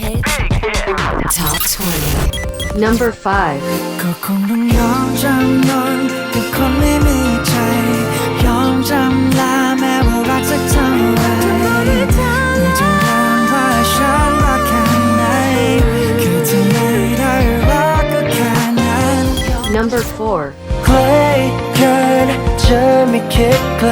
hit. Top 20. Number 5. ก็คงต้องยอมจำนนกับคนไม่มีใจ ยอมจำลาแม้ว่ารักสักเท่าไหรไม่ต้องการว่าฉันรักแค่ไหนคือถ้าไม่ได้รักก็แค่นั้น Number 4. ใกล้เกินจะไม่คิดไกล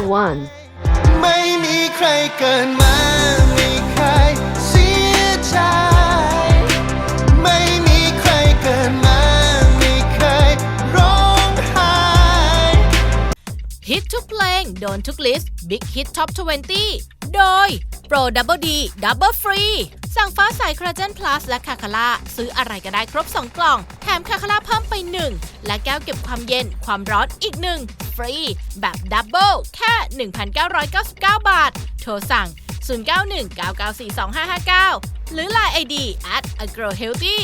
Number 1. ไม่มีใครเกินมาไม่เคยเสียใจ ไม่มีใครเกินมาไม่เคยร้องไห้ ฮิตทุกเพลง โดนทุกลิสต์ Big Hit Top 20 โดย Pro Double D Double Free สั่งฟ้าใสคราเจน plus และคาคาร่าซื้ออะไรก็ได้ครบ 2 กล่อง แถมคาคาร่าเพิ่มไป 1 และแก้วเก็บความเย็นความร้อนอีก1ฟ รี แบบดับเบิลแค่ 1,999 บาท โทรสั่ง 0919942559 หรือ Line ID at agrohealthy